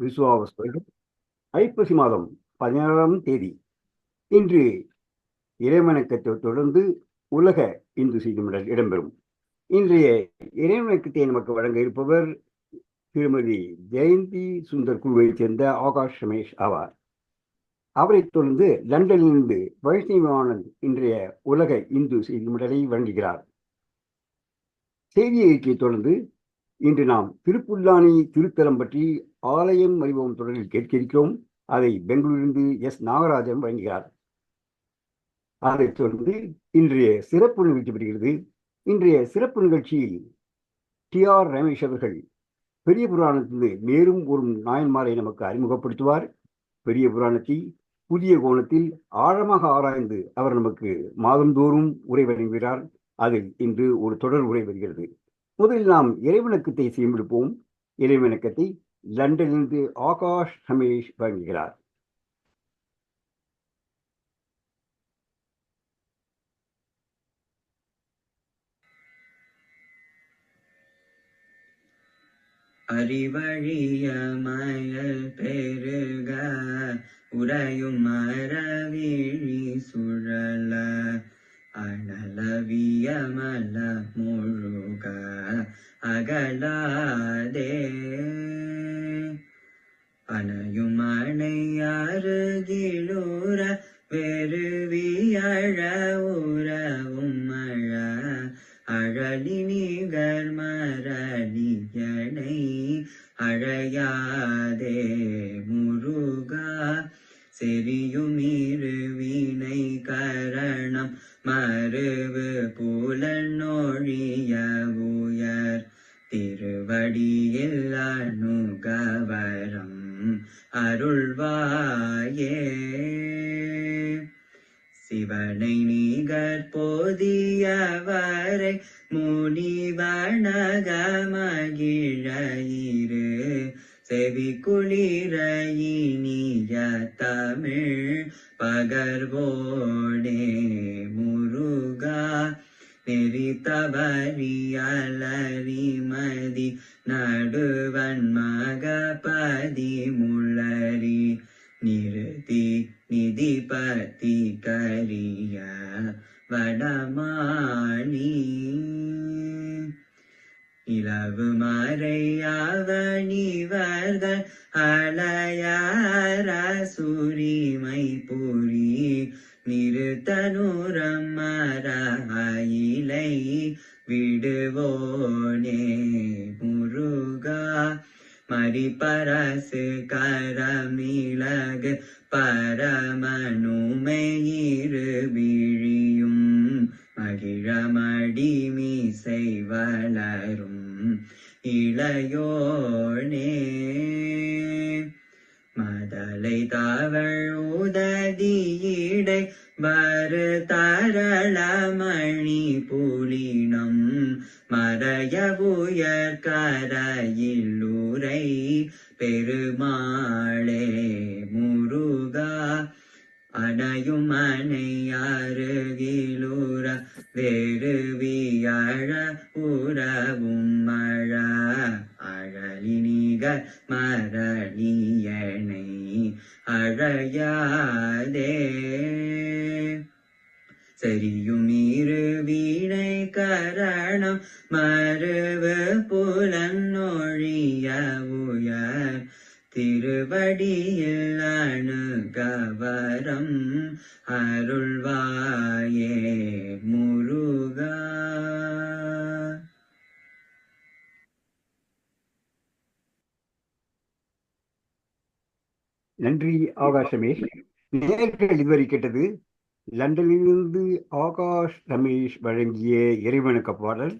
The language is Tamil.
விசுவாவஸ் ஐப்பசி மாதம் பதினேழாம் தேதி. இன்று இறைவணக்கத்தை தொடர்ந்து உலக இந்து செய்திமடல் இடம்பெறும். இன்றைய இறைவணக்கத்தை நமக்கு வழங்க இருப்பவர் திருமதி ஜெயந்தி சுந்தர் குழுவைச் சேர்ந்த ஆகாஷ் ரமேஷ் ஆவார். அவரைத் தொடர்ந்து லண்டனிலிருந்து வைஷ்ணவி ஆனந்த் இன்றைய உலக இந்து செய்திமடலை வழங்குகிறார். செய்தியைத் தொடர்ந்து இன்று நாம் திருப்புல்லானி திருத்தலம் பற்றி ஆலயம் அறிவோம் தொடரில் கேட்க இருக்கிறோம் அதை பெங்களூரிலிருந்து எஸ். நாகராஜன் வழங்குகிறார். அதைத் தொடர்ந்து இன்றைய சிறப்பு நிகழ்ச்சி பெறுகிறது இன்றைய சிறப்பு நிகழ்ச்சியில் டி. ஆர். ரமேஷ் அவர்கள் பெரிய புராணத்திலிருந்து மேலும் ஒரு நாயன்மாரை நமக்கு அறிமுகப்படுத்துவார். பெரிய புராணத்தை புதிய கோணத்தில் ஆழமாக ஆராய்ந்து அவர் நமக்கு மாதந்தோறும் உரை வழங்குகிறார். அதில் இன்று ஒரு தொடர் உரை வருகிறது. முதலில் நாம் இறைவணக்கத்தை செய்யமிருப்போம் இறைவணக்கத்தை லண்டனிலிருந்து ஆகாஷ் ரமேஷ் வழங்குகிறார். அறிவழிய மயல் பெருக உறையும் மரவிழி சுழல அனலவிய மல முழுக அகலாதே அணையும் அணையாறுகிழூர வெறுவியழ உறவும் அழ அழலி நிகர் மரணியனை அழையாதே முருகா. செரியுமிருவினை கரணம் மறுவு புலனொழிய உயர். திருவடியில் அணுகவரம் அருள்வாயே. சிவனை நீகர் போதியவரை முனிவணக மகிழயிரு செவி குளிரயினிய தமிழ் பகர்வோடே முருகா. நெறி தவறியலறிமதி நடுவன் மகபதி முளரி நிறுதி நிதிபதி கரிய வடமாணி இளவு மறையாவணிவர்கள் அலையார சுரிமை புரி நிறுத்தனுரம் மரயிலை விடுவோனே முருகா. மறிப்பரசு கரமிளகு பரமனுமையிரு விழியும் மகிழமடி மீசை வளரும் இளையோனே. மதலை தாவள் உததியிடை வரு தரளமணி புலினம் மறைய உயர் கரையில்லுரை பெருமாளே முருகா அடையும் அணையாறுகிலுற வேறுவியழ உறவும் மழ அழலினிக மரணியனை அழையாதே. சரியுமீறு வீணை கரணம் மறுவு புலன்னொழிய உயர். திருவடியில் அணுகவரம் அருள்வாயே முருகா. நன்றி ஆகாஷ் நேர்கள் இதுவரை கேட்டது லண்டனிலிருந்து ஆகாஷ் ரமேஷ் வழங்கிய இறைவணக்க பாடல்